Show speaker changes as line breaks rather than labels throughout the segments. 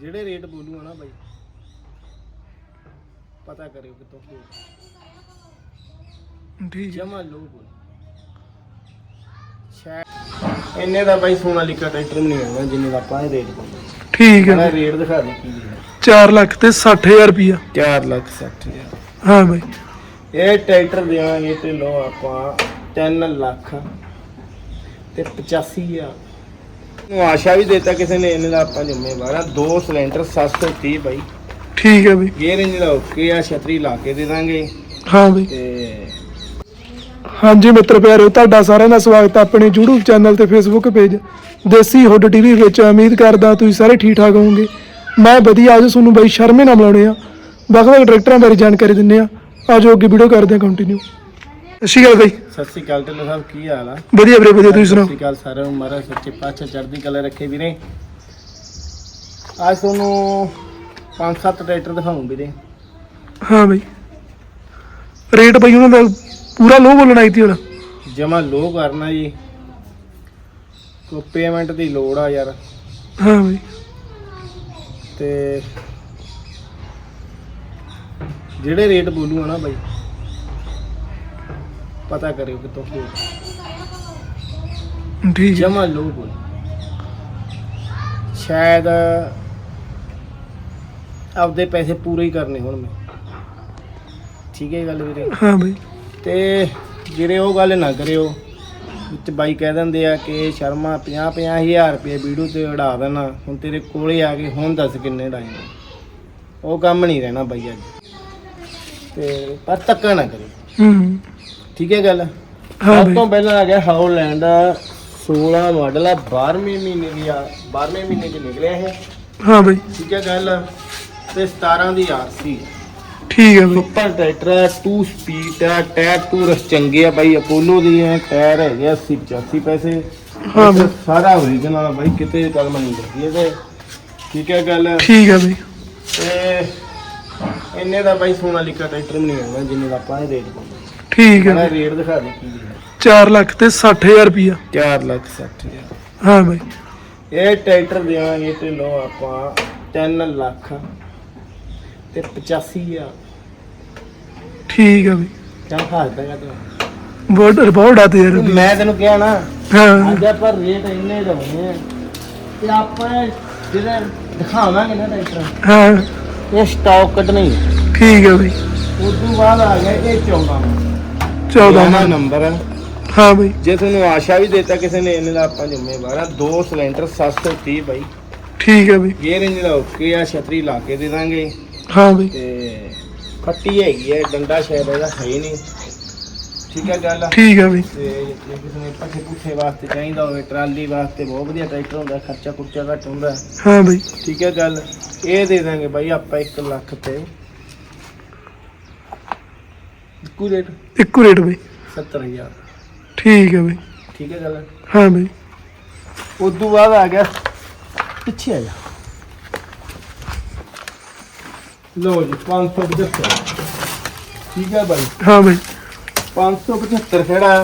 ਜਿਹੜੇ ਰੇਟ ਬੋਲੂਗਾ ਨਾ ਬਾਈ ਪਤਾ ਕਰਿਓ ਕਿਤੋਂ ਕੀ
ਠੀਕ ਹੈ।
ਜਮਾ ਲੋ ਬੋਲ ਸ਼ਾਇਦ ਇੰਨੇ ਦਾ ਬਾਈ ਸੋਨਾਲੀਕਾ ਟਰੈਕਟਰ ਨਹੀਂ ਆਉਂਦਾ ਜਿੰਨੇ ਦਾ ਆਪਾਂ ਇਹ ਰੇਟ ਬੋਲਦੇ
ਠੀਕ ਹੈ।
ਰੇਟ ਦਿਖਾ ਦੇ ਕੀ ਹੈ।
4 ਲੱਖ ਤੇ 60000 ਰੁਪਿਆ
4 ਲੱਖ 60 ਹਜ਼ਾਰ।
ਹਾਂ ਬਾਈ।
ਇਹ ਟਰੈਕਟਰ ਦੇਵਾਂਗੇ ਤੇ ਲੋ ਆਪਾਂ 3 ਲੱਖ ਤੇ 85000 ਨੂੰ ਆਸ਼ਾ ਵੀ ਦਿੱਤਾ ਕਿਸੇ ਨੇ ਇਹਨੇ ਦਾ ਆਪਾਂ ਜ਼ਿੰਮੇਵਾਰ ਆ। ਦੋ ਸਿਲੰਡਰ 730 ਬਾਈ।
ਠੀਕ ਹੈ ਬਾਈ।
ਗੇਅਰ ਇੰਜ ਦਾ ਓਕੇ ਆ ਛਤਰੀ ਲਾ ਕੇ ਦੇ ਦਾਂਗੇ।
ਹਾਂ ਬਾਈ।
ਤੇ
ਹਾਂਜੀ ਮਿੱਤਰ ਪਿਆਰਿਓ ਤੁਹਾਡਾ ਸਾਰਿਆਂ ਦਾ ਸਵਾਗਤ ਹੈ ਆਪਣੇ YouTube ਚੈਨਲ ਤੇ Facebook page Desi hood TV ਵਿੱਚ। ਉਮੀਦ ਕਰਦਾ ਤੁਸੀਂ ਸਾਰੇ ਠੀਕ ਠਾਕ ਹੋਵੋਗੇ। ਮੈਂ ਵਧੀਆ ਅੱਜ ਤੁਹਾਨੂੰ ਬਾਈ ਸ਼ਰਮੇ ਨਾਲ ਮਿਲਾਉਣੇ ਆ। ਵੱਖ-ਵੱਖ ਟਰੈਕਟਰਾਂ ਬਾਰੇ ਜਾਣਕਾਰੀ ਦਿੰਨੇ ਆ। ਆਜੋ ਅੱਗੇ ਵੀਡੀਓ ਕਰਦੇ ਆ ਕੰਟੀਨਿਊ ਅੱਛੀ ਗੱਲ ਬਾਈ।
ਸਤਿ ਸ੍ਰੀ ਅਕਾਲ ਢਿੱਲੋਂ ਸਾਹਿਬ ਕੀ ਹਾਲ ਆ?
ਵਧੀਆ ਵੀਰੇ ਵਧੀਆ ਤੁਸੀਂ
ਸਤਿ
ਸੁਣਾਓ
ਸ੍ਰੀ ਅਕਾਲ ਸਾਰਿਆਂ ਨੂੰ ਮਹਾਰਾਜ ਸੱਚੇ ਪਾਤਸ਼ਾਹ ਚੜ੍ਹਦੀ ਕਲਾ ਰੱਖੇ ਵੀਰੇ। ਅੱਜ ਤੁਹਾਨੂੰ ਪੰਜ ਸੱਤ ਟਰੈਕਟਰ ਦਿਖਾਉਂ ਵੀਰੇ।
ਹਾਂ ਬਾਈ। ਰੇਟ ਬਾਈ ਉਹਨਾਂ ਦਾ ਪੂਰਾ ਲੋ ਬੋਲਣਾ ਆਈ ਤੀ ਹੁਣ।
ਜਮਾ ਲੋ ਕਰਨਾ ਜੀ। ਕੋ ਪੇਮੈਂਟ ਦੀ ਲੋੜ ਆ ਯਾਰ।
ਹਾਂ ਬਾਈ।
ਤੇ ਜਿਹੜੇ ਰੇਟ ਬੋਲੂਗਾ ਨਾ ਬਾਈ ਪਤਾ ਕਰਿਓ ਕਿਤੋਂ ਕੀ
ਠੀਕ ਹੈ।
ਜਮਾ ਲੋ ਬੋਲ ਸ਼ਾਇਦ ਆਪਦੇ ਪੈਸੇ ਪੂਰੇ ਹੀ ਕਰਨੇ ਹੁਣ ਮੈਂ ਠੀਕ ਹੈ ਗੱਲ ਵੀਰੇ।
ਹਾਂ ਬਾਈ।
ਤੇ ਜਿਹੜੇ ਉਹ ਗੱਲ ਨਾ ਕਰਿਓ ਵਿੱਚ ਬਾਈ ਕਹਿ ਦਿੰਦੇ ਆ ਕਿ ਸ਼ਰਮਾ 50 ਹਜ਼ਾਰ ਰੁਪਏ ਵੀਡੀਓ ਤੇ ਉਡਾ ਦੇਣਾ। ਹੁਣ ਤੇਰੇ ਕੋਲੇ ਆ ਕੇ ਹੁਣ ਦੱਸ ਕਿੰਨੇ ਉਡਾਏ ਉਹ ਕੰਮ ਨਹੀਂ ਰਹਿਣਾ ਬਾਈ ਅੱਜ। ਤੇ ਪਰ ਧੱਕਾ ਨਾ ਕਰਿਓ।
ਹੂੰ।
ਠੀਕ ਹੈ ਗੱਲ?
ਹਾਂ
ਸਭ ਤੋਂ ਪਹਿਲਾਂ ਆ ਗਿਆ ਹਾਉਲੈਂਡ 16 ਮਾਡਲ ਆ 12ਵੇਂ ਮਹੀਨੇ ਦੀ ਆ 12ਵੇਂ ਮਹੀਨੇ ਚ ਨਿਕਲਿਆ ਇਹ।
ਹਾਂ ਬਾਈ।
ਠੀਕ ਹੈ ਗੱਲ? ਤੇ 17 ਦੀ ਆਰਸੀ
ਠੀਕ ਹੈ ਬਾਈ।
ਸੁਪਰ ਟਰੈਕਟਰ 2 ਸਪੀਡ ਆ ਟਾਇਰ ਟੂਰਸ ਚੰਗੇ ਆ ਬਾਈ ਅਪੋਲੋ ਦੀ ਹੈ ਟਾਇਰ ਹੈਗੇ 80 85 ਪੈਸੇ।
ਹਾਂ ਬਾਈ।
ਸਾਰਾ ਓਰੀਜਨਲ ਆ ਬਾਈ ਕਿਤੇ ਕਲਮ ਨਹੀਂ ਲੱਗੀ ਇਹਦੇ। ਠੀਕ ਹੈ ਗੱਲ?
ਠੀਕ ਹੈ ਬਾਈ।
ਤੇ ਇੰਨੇ ਦਾ ਬਾਈ ਸੋਨਾਲੀਕਾ ਟਰੈਕਟਰ ਨਹੀਂ ਆਉਂਦਾ ਜਿੰਨੇ ਦਾ ਆਪਾਂ ਇਹ ਰੇਟ ਪਾਉਂਦੇ।
ਠੀਕ ਹੈ
ਮੈਂ ਰੇਟ ਦਿਖਾ ਦੇ ਕੀ ਹੈ
4 ਲੱਖ ਤੇ 60000 ਰੁਪਿਆ
4 ਲੱਖ 60 ਹਜ਼ਾਰ।
ਹਾਂ ਬਾਈ।
ਇਹ ਟਰੈਕਟਰ ਦੇਵਾਂਗੇ ਤੇ ਲੋ ਆਪਾਂ 3 ਲੱਖ ਤੇ 85000
ਠੀਕ ਹੈ ਬਾਈ।
ਕਿਆ ਹਾਲ ਪਏਗਾ ਤੂੰ।
ਬਹੁਤ ਰਿਪੋਰਟ ਆਤੇ ਯਾਰ।
ਮੈਂ ਤੈਨੂੰ ਕਿਹਾ ਨਾ
ਹਾਂ।
ਅੱਜ ਆਪਾਂ ਰੇਟ ਇੰਨੇ ਆ ਤੇ ਆਪਾਂ ਜਿਹੜੇ ਦਿਖਾਵਾਂਗੇ ਨਾ ਟਰੈਕਟਰ
ਹਾਂ।
ਇਹ ਸਟਾਕ ਕੱਢਣੀ
ਠੀਕ ਹੈ ਬਾਈ।
ਉਸ ਤੋਂ ਬਾਅਦ ਆ ਗਿਆ ਇਹ 14
14
ਦਾ ਨੰਬਰ ਹੈ
ਹਾਂ ਬਾਈ।
ਜੇ ਤੁਹਾਨੂੰ ਆਸ਼ਾ ਵੀ ਦਿੱਤਾ ਕਿਸੇ ਨੇ ਇਹਨੇ ਦਾ ਆਪਾਂ ਜ਼ਿੰਮੇਵਾਰ ਆ। ਦੋ ਸਿਲੰਡਰ 730 ਬਾਈ।
ਠੀਕ ਹੈ ਬਾਈ।
ਗੇਅਰ ਇੰਜ ਦਾ ਓਕੇ ਆ ਛਤਰੀ ਲਾ ਕੇ ਦੇ ਦਾਂਗੇ।
ਹਾਂ ਬਾਈ।
ਤੇ ਫੱਟੀ ਹੈਗੀ ਹੈ ਡੰਡਾ ਸ਼ਾਇਦ ਇਹਦਾ ਹੈ ਹੀ ਨਹੀਂ। ਠੀਕ ਹੈ ਗੱਲ
ਠੀਕ ਹੈ ਬਾਈ।
ਤੇ ਜੇ ਕਿਸੇ ਨੇ ਪੱਠੇ ਪੁੱਠੇ ਵਾਸਤੇ ਚਾਹੀਦਾ ਹੋਵੇ ਟਰਾਲੀ ਵਾਸਤੇ ਬਹੁਤ ਵਧੀਆ ਟਰੈਕਟਰ ਹੁੰਦਾ ਖਰਚਾ ਘੱਟ ਹੁੰਦਾ।
ਹਾਂ ਬਾਈ।
ਠੀਕ ਹੈ ਗੱਲ। ਇਹ ਦੇ ਦਾਂਗੇ ਬਾਈ ਆਪਾਂ 1 ਲੱਖ ਤੇ। ਇੱਕੋ ਰੇਟ
ਇੱਕੋ ਰੇਟ ਬਾਈ।
70000
ਠੀਕ ਹੈ ਬਾਈ।
ਠੀਕ ਹੈ ਗੱਲ?
ਹਾਂ ਬਾਈ।
ਉਸ ਤੋਂ ਬਾਅਦ ਆ ਗਿਆ ਪਿੱਛੇ ਆ ਜਾ। ਲੋ ਜੀ 575 ਠੀਕ ਹੈ ਬਾਈ।
ਹਾਂ ਬਾਈ।
575 ਖੜਾ।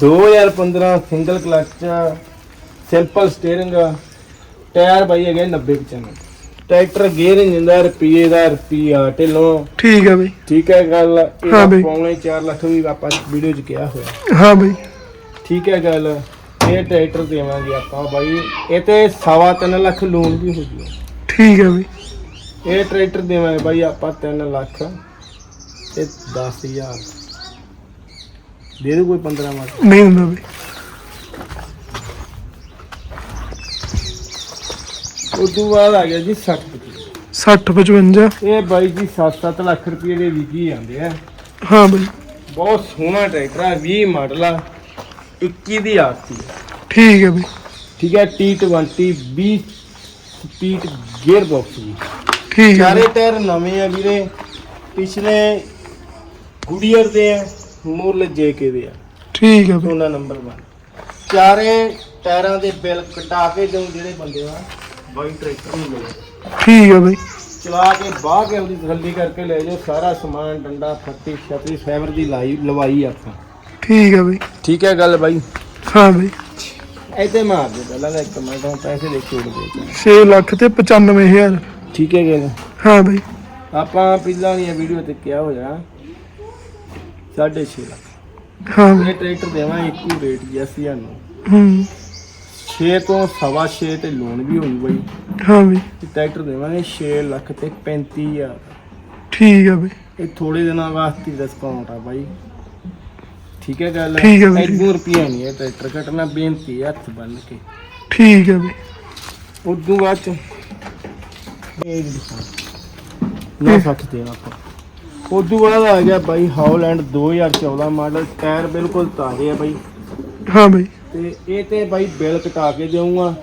2015 single clutch simple steering tyre ਬਾਈ ਹੈਗੇ 90 95 ਟਰੈਕਟਰ ਗੇਅਰ ਇੰਜਨ ਦਾ ਰੁਪਈਏ ਦਾ ਰੁਪਈਆ ਢਿੱਲੋਂ।
ਠੀਕ ਹੈ ਬਾਈ।
ਠੀਕ ਹੈ ਗੱਲ
ਹਾਂ
ਇਹਦਾ
ਬਈ।
ਪੌਣੇ 4 ਲੱਖ ਵੀ ਆਪਾਂ ਵੀਡੀਓ 'ਚ ਕਿਹਾ ਹੋਇਆ।
ਹਾਂ ਬਾਈ।
ਠੀਕ ਹੈ ਗੱਲ ਇਹ ਟਰੈਕਟਰ ਦੇਵਾਂਗੇ ਆਪਾਂ ਬਾਈ। ਇਹ ਤੇ ਸਵਾ ਤਿੰਨ ਲੱਖ ਲੋਨ ਵੀ ਹੋ ਜੂਗਾ
ਠੀਕ ਹੈ ਬਾਈ।
ਇਹ ਟਰੈਕਟਰ ਦੇਵਾਂਗੇ ਬਾਈ ਆਪਾਂ 3 ਲੱਖ ਤੇ 10000 ਦੇ ਦੋ ਕੋਈ 15 ਮਾਰ
ਨਹੀਂ ਹੁੰਦਾ ਬਾਈ।
ਤੋਂ ਬਾਅਦ ਆ ਗਿਆ ਜੀ 60 ਰੁਪਏ
60 55
ਇਹ ਬਾਈ ਜੀ 7-7 ਲੱਖ ਰੁਪਏ ਦੇ ਵਿਕੀ ਜਾਂਦੇ ਆ।
ਹਾਂ ਬਾਈ।
ਬਹੁਤ ਸੋਹਣਾ ਟਰੈਕਟਰ ਆ 20 ਮਾਡਲ ਆ 21 ਦੀ ਆਰਸੀ
ਠੀਕ ਹੈ ਬਾਈ।
ਠੀਕ ਹੈ T20 20 ਸਪੀਡ ਗੇਅਰ ਬਾਕਸ ਜੀ।
ਠੀਕ ਹੈ
ਚਾਰੇ। ਟਾਇਰ ਨਵੇਂ ਆ ਵੀਰੇ ਪਿਛਲੇ ਗੁਡੀਅਰ ਦੇ ਆ ਮੁਰਲੇ ਜੇਕੇ ਦੇ ਆ।
ਠੀਕ ਹੈ ਬਾਈ।
ਸੋਨਾ ਨੰਬਰ 1 ਚਾਰੇ ਟਾਇਰਾਂ ਦੇ ਬਿੱਲ ਕਟਾ ਕੇ ਦਿਓ ਜਿਹੜੇ ਬੰਦੇ ਆ। ਬਾਈ ਟਰੈਕਟਰ ਨੂੰ ਮਿਲੇ।
ਠੀਕ ਹੈ ਬਾਈ।
ਚਲਾ ਕੇ ਬਾਹ ਕੇ ਉਹਦੀ ਤਸੱਲੀ ਕਰਕੇ ਲੈ ਜਾਓ। ਸਾਰਾ ਸਮਾਨ ਡੰਡਾ ਫੱਟੀ ਛਤਰੀ ਫਾਈਬਰ ਦੀ ਲਾਈ ਲਵਾਈ ਆਪਾਂ।
ਠੀਕ ਹੈ ਬਾਈ।
ਠੀਕ ਹੈ ਗੱਲ ਬਾਈ।
ਹਾਂ ਬਾਈ।
ਇੱਥੇ ਮਾਰ ਦੇ ਪਹਿਲਾਂ ਇੱਕ ਮਿੰਟ ਹੁਣ ਪੈਸੇ ਦੇ ਛੋੜ ਦੇ
6 ਲੱਖ ਤੇ 95000
ਠੀਕ ਹੈ ਗੱਲ।
ਹਾਂ ਬਈ।
ਆਪਾਂ ਪਹਿਲਾਂ ਦੀਆਂ ਵੀਡੀਓ ਤੇ ਕਿਹਾ ਹੋਇਆ 6.5 ਲੱਖ।
ਹਾਂ
ਇਹ
ਬਈ
ਟਰੈਕਟਰ ਦੇਵਾਂ ਇੱਕੋ ਰੇਟ ਜੀ ਅਸੀਂ ਨੂੰ
ਹੂੰ।
6 ਤੋਂ ਸਵਾ 6 ਤੇ ਲੋਨ ਵੀ ਹੋਊ ਬਾਈ।
ਹਾਂ ਬਈ।
ਤੇ ਟਰੈਕਟਰ ਦੇਵਾਂਗੇ 6 ਲੱਖ ਤੇ 35000
ਠੀਕ ਆ ਬਈ।
ਇਹ ਥੋੜੇ ਦਿਨਾਂ ਵਾਸਤੇ ਡਿਸਕਾਊਂਟ ਆ ਬਾਈ। ਠੀਕ ਹੈ ਗੱਲ?
ਠੀਕ ਹੈ ਬਾਈ, ਠੀਕ
ਰੁਪਿਆ ਨਹੀਂ ਇਹ ਟਰੈਕਟਰ ਘਟਣਾ ਬੇਨਤੀ ਹੈ ਹੱਥ ਬੰਨ ਕੇ।
ਠੀਕ ਆ ਬਈ।
ਉਦੋਂ ਬਾਅਦ ਚ ਇਹ ਨਾ ਸੱਚ ਦੇਣਾ ਆਪਾਂ। ਉਦੋਂ ਬਾਅਦ ਆ ਗਿਆ ਬਾਈ ਹਾਲੈਂਡ 2014 ਮਾਡਲ ਟਾਇਰ ਬਿਲਕੁਲ ਤਾਜ਼ੇ ਆ ਬਾਈ।
ਹਾਂ ਬਈ।
ਤੇ ਇਹ ਤੇ ਬਾਈ ਬਿੱਲ ਕਟਾ ਕੇ ਦੇਊਂਗਾ।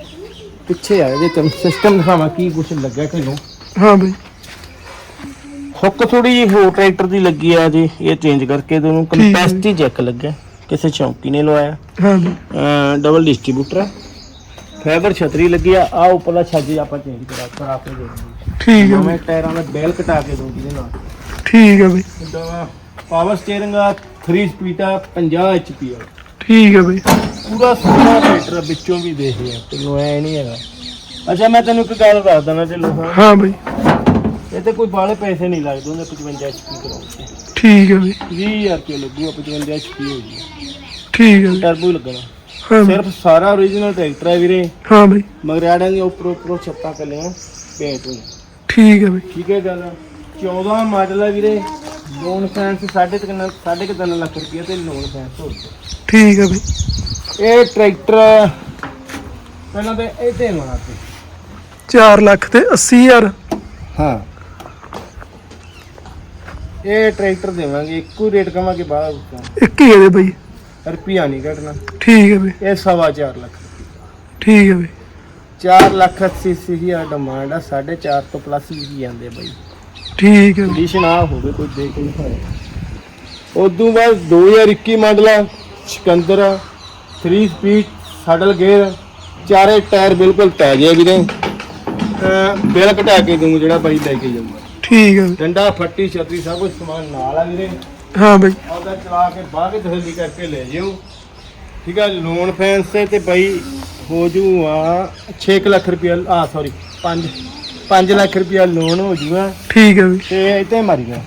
ਪਿੱਛੇ ਆ ਇਹਦੇ ਤੈਨੂੰ ਸਿਸਟਮ ਦਿਖਾਵਾਂ ਕੀ ਕੁਛ ਲੱਗਿਆ ਤੈਨੂੰ
ਹਾਂ ਬਈ।
ਹੁੱਕ ਥੋੜੀ ਜਿਹੀ ਹੋਰ ਟਰੈਕਟਰ ਦੀ ਲੱਗੀ ਆ ਜੀ ਇਹ ਚੇਂਜ ਕਰਕੇ ਤੁਹਾਨੂੰ
ਹੈ।
ਕੰਪੈਸਿਟੀ ਚੈੱਕ ਲੱਗਿਆ। ਕਿਸੇ ਚੌਂਕੀ ਨੇ ਲਵਾਇਆ।
ਹਾਂ ਬਈ।
ਡਬਲ ਡਿਸਟ੍ਰੀਬਿਊਟਰ ਫਾਈਬਰ ਛਤਰੀ ਲੱਗੀ ਆ ਆ ਉੱਪਰਲਾ ਛੱਜ ਆਪਾਂ ਚੇਂਜ ਕਰਾ ਕਰਾ ਕੇ ਦੇ ਦਾਂਗੇ
ਠੀਕ ਆ
ਮੈਂ
ਬਈ।
ਟਾਇਰਾਂ ਦਾ ਬੈਲ ਕਟਾ ਕੇ ਦੂੰਗੀ ਇਹਦੇ ਨਾਲ।
ਠੀਕ ਆ ਬਈ।
ਪਾਵਰ ਸਟੀਅਰਿੰਗ ਆ 3 ਸਪੀਡ ਆ 50 ਐਚਪੀ ਆ।
ਠੀਕ ਆ ਬਈ।
ਪੂਰਾ ਸੋਹਣਾ ਆ, ਵਿੱਚੋਂ ਵੀ ਦੇਖਿਆ ਤੈਨੂੰ ਐ ਨਹੀਂ ਹੈਗਾ। ਅੱਛਾ ਮੈਂ ਤੈਨੂੰ ਇੱਕ ਗੱਲ ਦੱਸ ਦਣਾ ਢਿੱਲੋਂ ਸਾਹਿਬ।
ਹਾਂ ਬਈ।
ਇਹ ਤੇ ਕੋਈ ਬਾਲੇ ਪੈਸੇ ਨਹੀਂ ਲੱਗਦੇ ਉਹਦੇ 55 ਐਚਪੀ ਕਰਾਉਂਦੇ
ਠੀਕ ਆ ਬਈ।
20000 ਰੁਪਏ ਲੱਗੂਗਾ 55 ਐਚਪੀ ਹੋ ਜੀ
ਠੀਕ ਬਈ।
ਟਰਬੋ ਹੀ ਲੱਗਣਾ।
ਹਾਂ ਬਈ।
ਸਿਰਫ ਸਾਰਾ ਓਰੀਜਨਲ ਟਰੈਕਟਰ ਹੈ ਵੀਰੇ।
ਹਾਂ ਬਈ।
ਮਗਰਾੜਾਂ ਦੇ ਉੱਪਰੋਂ ਉੱਪਰੋਂ ਛੱਤਾਂ ਕੱਲੀਆਂ ਪੇਂਟ ਹੋਈ
ਠੀਕ ਆ ਬਈ।
ਠੀਕ ਹੈ ਗੱਲ। 14 ਮਾਡਲ ਹੈ ਵੀਰੇ। ਲੋਨ ਫੈਂਸ ਸਾਢੇ ਤਿੰਨ ਸਾਢੇ ਕੁ ਤਿੰਨ ਲੱਖ ਰੁਪਏ ਤੇ ਲੋਨ ਫੈਂਸ ਹੋ ਗਿਆ।
ਠੀਕ ਆ ਬਈ।
ਇਹ ਟਰੈਕਟਰ ਪਹਿਲਾਂ ਤੇ ਇਹ ਤੇ ਮਾਰਦੇ
4 ਲੱਖ ਤੇ 80000
ਹਾਂ। ਇਹ ਟਰੈਕਟਰ ਦੇਵਾਂਗੇ ਇੱਕੋ ਰੇਟ ਕਵਾਂਗੇ ਬਾਹਰ ਉੱਤਾ
ਇੱਕ ਹੀ ਇਹਦੇ ਬਈ।
ਰੁਪਿਆ ਨਹੀਂ ਘਟਣਾ।
ਠੀਕ ਆ ਬਈ।
ਇਹ ਸਵਾ ਚਾਰ ਲੱਖ।
ਠੀਕ ਆ ਬਈ।
4 ਲੱਖ 80 ਹਜ਼ਾਰ ਡਿਮਾਂਡ ਆ 4.5 ਤੋਂ ਪਲੱਸ ਵੀ ਜਾਂਦੇ ਬਾਈ।
ਠੀਕ ਆ ਬਈ।
ਕੰਡੀਸ਼ਨ ਆ ਹੋਵੇ ਕੋਈ ਦੇ ਕੋਈ ਹੈ ਉਦੋਂ ਬਾਅਦ 2021 ਮਾਡਲ ਆ ਸਿਕੰਦਰ 3 ਸਪੀਡ ਸਡਲ ਗੇਅਰ ਚਾਰੇ ਟਾਇਰ ਬਿਲਕੁਲ ਤਾਜ਼ੇ ਆ ਵੀਰੇ। ਅਹ ਬਿੱਲ ਘਟਾ ਕੇ ਦੂੰ ਜਿਹੜਾ ਬਾਈ ਲੈ ਕੇ ਜਾਊਗਾ।
ਠੀਕ ਆ ਬਈ
ਡੰਡਾ ਫੱਟੀ ਛਤਰੀ ਸਭ ਕੁਝ ਸਮਾਨ ਨਾਲ ਆ ਵੀਰੇ।
ਹਾਂ ਬਈ।
ਆਪਦਾ ਚਲਾ ਕੇ ਬਾਹਰ ਕੇ ਤਸੱਲੀ ਕਰਕੇ ਲੈ ਜਿਓ। ਠੀਕ ਆ ਲੋਨ ਫੈਂਸ ਤੇ ਤੇ ਬਾਈ ਹੋ ਜੂ ਆ 6 ਲੱਖ ਰੁਪਇਆ ਆ ਸੌਰੀ 5 5 ਲੱਖ ਰੁਪਇਆ ਲੋਨ ਹੋ ਜੂਗਾ।
ਠੀਕ ਆ ਬਈ
ਤੇ ਇੱਥੇ ਮਾਰੀ ਗਿਆ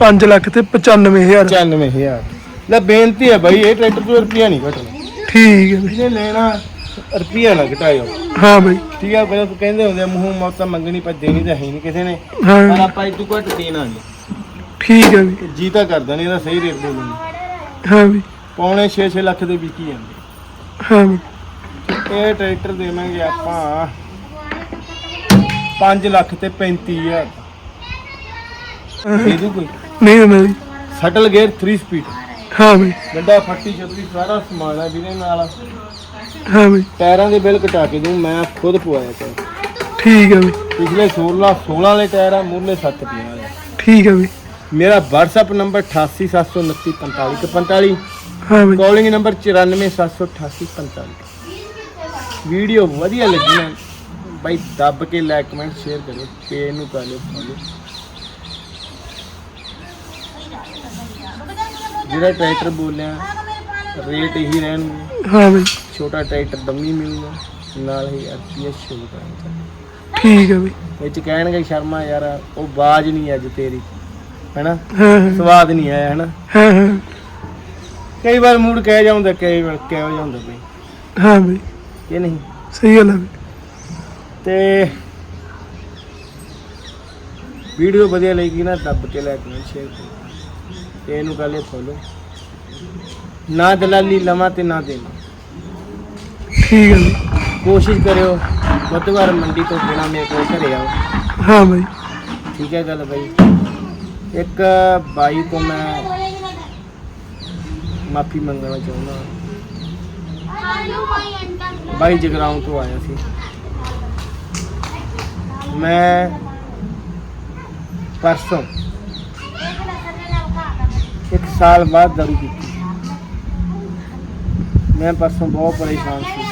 5 ਲੱਖ ਤੇ 95000
95000 ਲੈ ਬੇਨਤੀ ਹੈ ਬਾਈ ਇਹ ਟਰੈਕਟਰ ਤੋਂ ਰੁਪਿਆ ਨਹੀਂ ਘਟਣਾ
ਠੀਕ ਆ ਬਈ
ਜਿਹਨੇ ਲੈਣਾ ਰੁਪਿਆ ਨਾ ਘਟਾਇਓ।
ਹਾਂ ਬਈ।
ਠੀਕ ਪਹਿਲਾਂ ਤੂੰ ਕਹਿੰਦੇ ਹੁੰਦੇ ਆ ਮੂੰਹੋਂ ਮੌਤਾਂ ਮੰਗਣੀ ਪਰ ਦੇਣੀ ਤਾਂ ਹੈ ਨਹੀਂ ਕਿਸੇ ਨੇ। ਪਰ
ਹਾਂ
ਆਪਾਂ ਇਹ ਤੋਂ ਘੱਟ ਦੇਣਾ ਨਹੀਂ।
ਠੀਕ ਆ ਬਈ।
ਜੀ ਤਾਂ ਕਰਦਾ ਨਹੀਂ ਇਹਦਾ ਸਹੀ ਰੇਟ ਬੋਲੂਗਾ
ਹਾਂ ਬਈ।
ਪੌਣੇ 6-6 ਲੱਖ ਦੇ ਵਿਕੀ ਜਾਂਦੇ।
ਹਾਂ ਬਈ।
ਇਹ ਟਰੈਕਟਰ ਦੇਵਾਂਗੇ ਆਪਾਂ 5 ਲੱਖ ਤੇ 35000 ਦੇ ਦੂ ਕੋਈ?
ਨਹੀਂ ਬਈ
ਸਟਲ ਗੇਅਰ 3 ਸਪੀਡ
ਹਾਂ ਬਈ।
ਗੱਡਾ ਫੱਟੀ ਛਤਰੀ ਸਾਰਾ ਸਮਾਨ ਹੈ ਵੀਰੇ ਨਾਲ
ਹਾਂ ਬਈ।
ਟਾਇਰਾਂ ਦੇ ਬਿੱਲ ਕਟਾ ਕੇ ਦੂੰ ਮੈਂ ਖੁਦ ਪਵਾਇਆ ਟਾਇਰ
ਠੀਕ ਆ ਬਈ।
ਪਿਛਲੇ 16 16 ਵਾਲੇ ਟਾਇਰ ਆ ਮੂਰਲੇ 7 ਪਿਆ ਆ
ਠੀਕ ਆ ਬਈ।
ਮੇਰਾ WhatsApp ਨੰਬਰ 88794545
ਹਾਂ ਬਈ।
ਕਾਲਿੰਗ ਨੰਬਰ 94788545 ਵੀਡੀਓ ਵਧੀਆ ਲੱਗੀ ਨਾ ਬਾਈ ਦੱਬ ਕੇ ਲਾਈਕ ਕਮੈਂਟ ਸ਼ੇਅਰ ਕਰਿਓ ਪੇਜ ਨੂੰ ਕਰ ਲਿਓ ਫੋਲੋ ਜਿਹੜਾ ਟਰੈਕਟਰ ਬੋਲਿਆ ਰੇਟ ਇਹੀ ਰਹਿਣਗੇ।
ਹਾਂ ਬਈ।
ਛੋਟਾ ਟਰੈਕਟਰ ਦਮੀ ਮਿਲੂਗਾ ਨਾਲ ਹੀ ਸ਼ੁਰੂ ਕਰਾਂਗੇ
ਠੀਕ ਆ ਬਈ।
ਇਹ ਚ ਕਹਿਣਗੇ ਸ਼ਰਮਾ ਯਾਰ ਉਹ ਬਾਜ ਨਹੀਂ ਅੱਜ ਤੇਰੀ ਹੈਨਾ?
ਹਾਂ ਹਾਂ।
ਸਵਾਦ ਨਹੀਂ ਆਇਆ ਹੈਨਾ?
ਹਾਂ ਹਾਂ।
ਕਈ ਵਾਰ ਮੂਡ ਕਹਿ ਜਾਂਦਾ ਕਈ ਵਾਰ ਕਹਿ ਜਾਂਦਾ ਬਈ।
ਹਾਂ ਬਈ।
ਇਹ ਨਹੀਂ?
ਸਹੀ ਗੱਲ ਬਈ।
ਤੇ ਵੀਡੀਓ ਵਧੀਆ ਲੱਗੀ ਨਾ ਦੱਬ ਕੇ ਲਾਈਕ ਕਮੈਂਟ ਸ਼ੇਅਰ ਕਰੋ ਤੇ ਇਹਨੂੰ ਲਿਓ ਫੋਲੋ ਨਾ ਦਲਾਲੀ ਲਵਾਂ ਤੇ ਨਾ ਦੇਵਾਂ।
ਠੀਕ ਬਈ
ਕੋਸ਼ਿਸ਼ ਕਰਿਓ ਬੁੱਧਵਾਰ ਮੰਡੀ ਤੋਂ ਬਿਨਾ ਮੇਰੇ ਕੋਲ ਘਰੇ ਆਓ।
ਹਾਂ ਬਈ।
ਠੀਕ ਹੈ ਗੱਲ ਬਾਈ। ਇੱਕ ਬਾਈ ਤੋਂ ਮੈਂ ਮਾਫੀ ਮੰਗਣਾ ਚਾਹੁੰਦਾ। ਬਾਈ ਜਗਰਾਉਂ ਤੋਂ ਆਇਆ ਸੀ। ਮੈਂ ਪਰਸੋਂ ਸਾਲ ਬਾਅਦ ਦਾਰੂ ਪੀਤੀ। ਮੈਂ ਪਰਸੋਂ ਬਹੁਤ ਪਰੇਸ਼ਾਨ ਸੀ।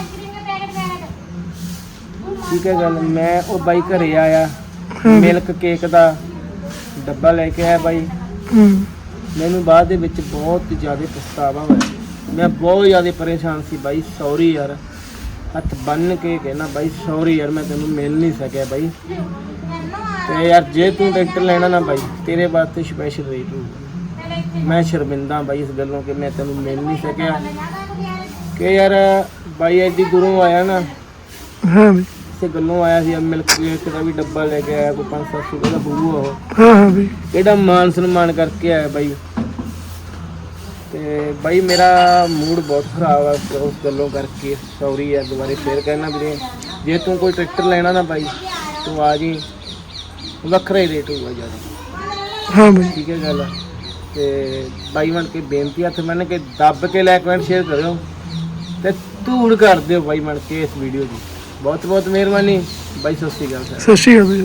ਠੀਕ ਹੈ ਗੱਲ ਮੈਂ ਉਹ ਬਾਈ ਘਰੇ ਆਇਆ। ਮਿਲਕ ਕੇਕ ਦਾ ਡੱਬਾ ਲੈ ਕੇ ਆਇਆ ਬਾਈ। ਮੈਨੂੰ ਬਾਅਦ ਦੇ ਵਿੱਚ ਬਹੁਤ ਜ਼ਿਆਦਾ ਪਛਤਾਵਾ ਹੋਇਆ। ਮੈਂ ਬਹੁਤ ਜ਼ਿਆਦਾ ਪਰੇਸ਼ਾਨ ਸੀ ਬਾਈ ਸੌਰੀ ਯਾਰ। ਹੱਥ ਬੰਨ ਕੇ ਕਹਿਣਾ ਬਾਈ ਸੌਰੀ ਯਾਰ ਮੈਂ ਤੈਨੂੰ ਮਿਲ ਨਹੀਂ ਸਕਿਆ ਬਾਈ। ਤੇ ਯਾਰ ਜੇ ਤੂੰ ਟਰੈਕਟਰ ਲੈਣਾ ਨਾ ਬਾਈ ਤੇਰੇ ਵਾਸਤੇ ਸਪੈਸ਼ਲ ਰੇਟ ਹੋਊਗਾ। ਮੈਂ ਸ਼ਰਮਿੰਦਾ ਬਾਈ ਇਸ ਗੱਲੋਂ ਕਿ ਮੈਂ ਤੈਨੂੰ ਮਿਲ ਨਹੀਂ ਸਕਿਆ। ਕਿ ਯਾਰ ਬਾਈ ਐਡੀ ਦੂਰੋਂ ਆਇਆ ਨਾ
ਹਾਂ ਬਈ
ਇਸੇ ਗੱਲੋਂ ਆਇਆ ਸੀ ਮਿਲਕ ਕੇਕ ਦਾ ਵੀ ਡੱਬਾ ਲੈ ਕੇ ਆਇਆ ਕੋਈ 5-700 ਦਾ ਬੂਆ ਉਹ।
ਹਾਂ ਹਾਂ ਬਈ
ਕਿਹੜਾ ਮਾਨ ਸਨਮਾਨ ਕਰਕੇ ਆਇਆ ਬਾਈ। ਤੇ ਬਾਈ ਮੇਰਾ ਮੂਡ ਬਹੁਤ ਖਰਾਬ ਆ ਉਸ- ਗੱਲੋਂ ਕਰਕੇ ਸੌਰੀ ਯਾਰ ਦੁਬਾਰੇ ਫੇਰ ਕਹਿਣਾ ਵੀਰੇ। ਜੇ ਤੂੰ ਕੋਈ ਟਰੈਕਟਰ ਲੈਣਾ ਨਾ ਬਾਈ ਤੂੰ ਆ ਜੀ। ਵੱਖਰਾ ਹੀ ਰੇਟ ਹੋਊਗਾ ਜ਼ਿਆਦਾ।
ਹਾਂ ਬਈ
ਠੀਕ ਹੈ ਗੱਲ। ਤੇ ਬਾਈ ਬਣ ਕੇ ਬੇਨਤੀ ਹੱਥ ਮੰਨ ਕੇ ਦੱਬ ਕੇ ਲਾਈਕ ਕਮੈਂਟ ਸ਼ੇਅਰ ਕਰਿਓ ਤੇ ਧੂੜ ਕਰ ਦਿਓ ਬਾਈ ਬਣ ਕੇ ਇਸ ਵੀਡੀਓ ਦੀ। ਬਹੁਤ ਬਹੁਤ ਮਿਹਰਬਾਨੀ। ਬਾਈ, ਸਤਿ ਸ਼੍ਰੀ ਅਕਾਲ ਸਰ।
ਸਤਿ ਸ਼੍ਰੀ ਅਕਾਲ ਬਈ